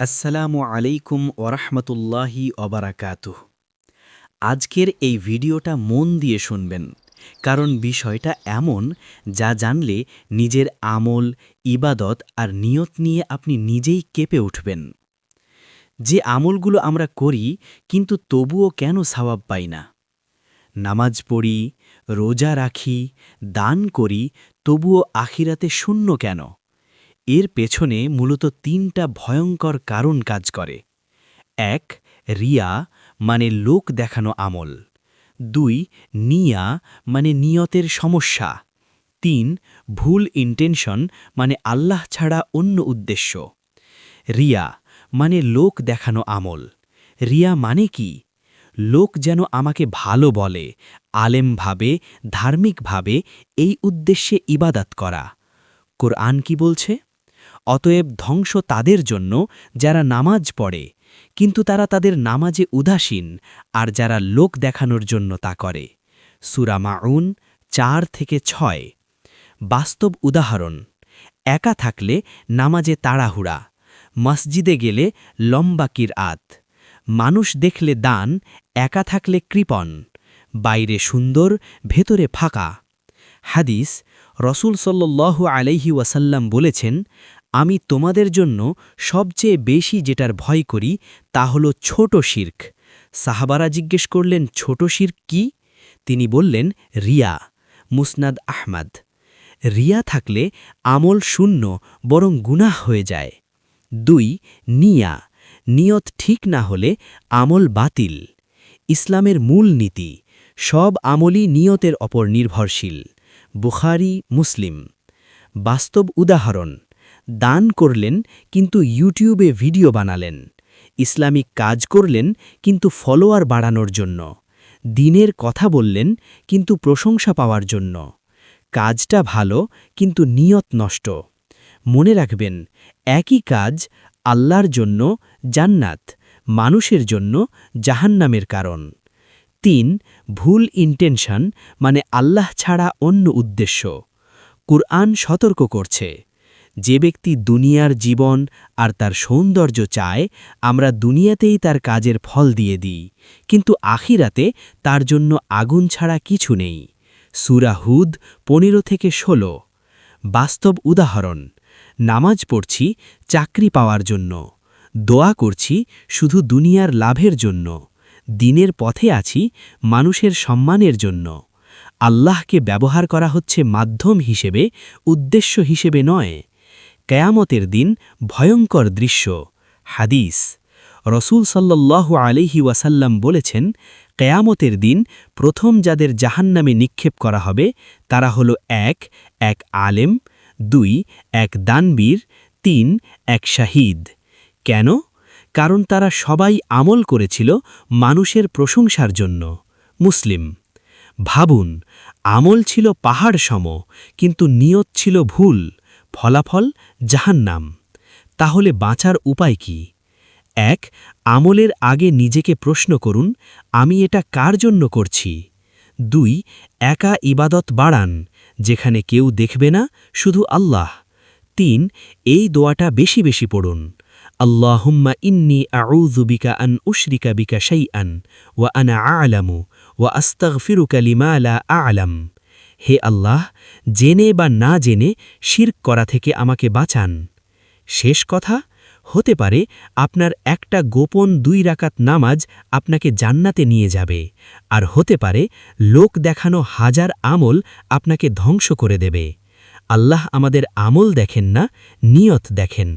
আসসালামু আলাইকুম ওরহমতুল্লাহি অবরাকাতুহ আজকের এই ভিডিওটা মন দিয়ে শুনবেন, কারণ বিষয়টা এমন যা জানলে নিজের আমল, ইবাদত আর নিয়ত নিয়ে আপনি নিজেই কেঁপে উঠবেন। যে আমলগুলো আমরা করি, কিন্তু তবুও কেন সওয়াব পাই না? নামাজ পড়ি, রোজা রাখি, দান করি, তবুও আখিরাতে শূন্য কেন? এর পেছনে মূলত তিনটা ভয়ঙ্কর কারণ কাজ করে। এক, রিয়া মানে লোক দেখানো আমল। দুই, নিয়া মানে নিয়তের সমস্যা। তিন, ভুল ইন্টেনশন মানে আল্লাহ ছাড়া অন্য উদ্দেশ্য। রিয়া মানে লোক দেখানো আমল। রিয়া মানে কি? লোক যেন আমাকে ভালো বলে আলেমভাবে ধার্মিকভাবে এই উদ্দেশ্যে ইবাদাত করা। কোরআন কি বলছে? অতএব ধ্বংস তাদের জন্য যারা নামাজ পড়ে, কিন্তু তারা তাদের নামাজে উদাসীন আর যারা লোক দেখানোর জন্য তা করে। সুরা মাউন চার থেকে ছয়। বাস্তব উদাহরণ, একা থাকলে নামাজে তাড়াহুড়া, মসজিদে গেলে লম্বা কির আত মানুষ দেখলে দান, একা থাকলে কৃপন বাইরে সুন্দর, ভেতরে ফাঁকা। হাদিস, রসুল সাল্লু আলাইহি ওয়াসাল্লাম বলেছেন আমি তোমাদের জন্য সবচেয়ে বেশি যেটার ভয় করি, তা হল ছোট শির্ক। সাহাবারা জিজ্ঞেস করলেন, ছোট শির্ক কি? তিনি বললেন, রিয়া, মুসনাদ আহমাদ। রিয়া থাকলে আমল শূন্য, বরং গুনাহ হয়ে যায়। দুই, নিয়া, নিয়ত ঠিক না হলে আমল বাতিল। ইসলামের মূল নীতি, সব আমলই নিয়তের অপর নির্ভরশীল। বুখারি, মুসলিম। বাস্তব উদাহরণ দান করলেন, কিন্তু ইউটিউবে ভিডিও বানালেন। ইসলামিক কাজ করলেন, কিন্তু ফলোয়ার বাড়ানোর জন্য। দিনের কথা বললেন, কিন্তু প্রশংসা পাওয়ার জন্য। কাজটা ভালো, কিন্তু নিয়ত নষ্ট। মনে রাখবেন, একই কাজ আল্লাহর জন্য, জান্নাত, মানুষের জন্য, জাহান্নামের কারণ। তিন, ভুল ইন্টেনশন মানে আল্লাহ ছাড়া অন্য উদ্দেশ্য। কুরআন সতর্ক করছে। যে ব্যক্তি দুনিয়ার জীবন আর তার সৌন্দর্য চায়, আমরা দুনিয়াতেই তার কাজের ফল দিয়ে দিই। কিন্তু আখিরাতে তার জন্য আগুন ছাড়া কিছু নেই। সুরাহুদ পনেরো থেকে ষোলো। বাস্তব উদাহরণ, নামাজ পড়ছি চাকরি পাওয়ার জন্য। দোয়া করছি শুধু দুনিয়ার লাভের জন্য। দিনের পথে আছি মানুষের সম্মানের জন্য। আল্লাহকে ব্যবহার করা হচ্ছে মাধ্যম হিসেবে, উদ্দেশ্য হিসেবে নয়। কেয়ামতের দিন ভয়ঙ্কর দৃশ্য, হাদিস। রসুল সাল্লাল্লাহু আলিহি ওয়াসাল্লাম বলেছেন, কেয়ামতের দিন প্রথম যাদের জাহান্নামে নিক্ষেপ করা হবে, তারা হল এক এক আলেম, দুই, এক দানবীর, তিন, এক শাহিদ। কেন? কারণ তারা সবাই আমল করেছিল মানুষের প্রশংসার জন্য। মুসলিম। ভাবুন, আমল ছিল পাহাড় সম, কিন্তু নিয়ত ছিল ভুল। ফলাফল জাহান্নাম। তাহলে বাঁচার উপায় কি? এক, আমলের আগে নিজেকে প্রশ্ন করুন, আমি এটা কার জন্য করছি? দুই, একা ইবাদত বাড়ান, যেখানে কেউ দেখবে না, শুধু আল্লাহ। তিন, এই দোয়াটা বেশি বেশি পড়ুন। আল্লাহুম্মা ইন্নি আউযুবিকা আন উশরিকা বিকা শাইআন, ওয়া আনা আ'লামু, ওয়া আস্তাগফিরুকা লিমা লা আ'লাম। হে আল্লাহ, জেনে বা না জেনে শির্ক করা থেকে আমাকে বাঁচান। শেষ কথা, হতে পারে আপনার একটা গোপন দুই রাকাত নামাজ আপনাকে জান্নাতে নিয়ে যাবে, আর হতে পারে লোক দেখানো হাজার আমল আপনাকে ধ্বংস করে দেবে। আল্লাহ আমাদের আমল দেখেন না, নিয়ত দেখেন।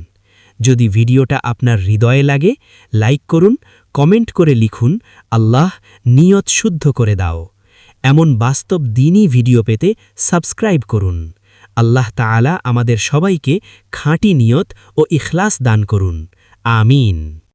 যদি ভিডিওটা আপনার হৃদয়ে লাগে, লাইক করুন, কমেন্ট করে লিখুন, আল্লাহ নিয়ত শুদ্ধ করে দাও। এমন বাস্তব দিনই ভিডিও পেতে সাবস্ক্রাইব করুন। আল্লাহ তালা আমাদের সবাইকে খাঁটি নিয়ত ও ইখলাস দান করুন। আমিন।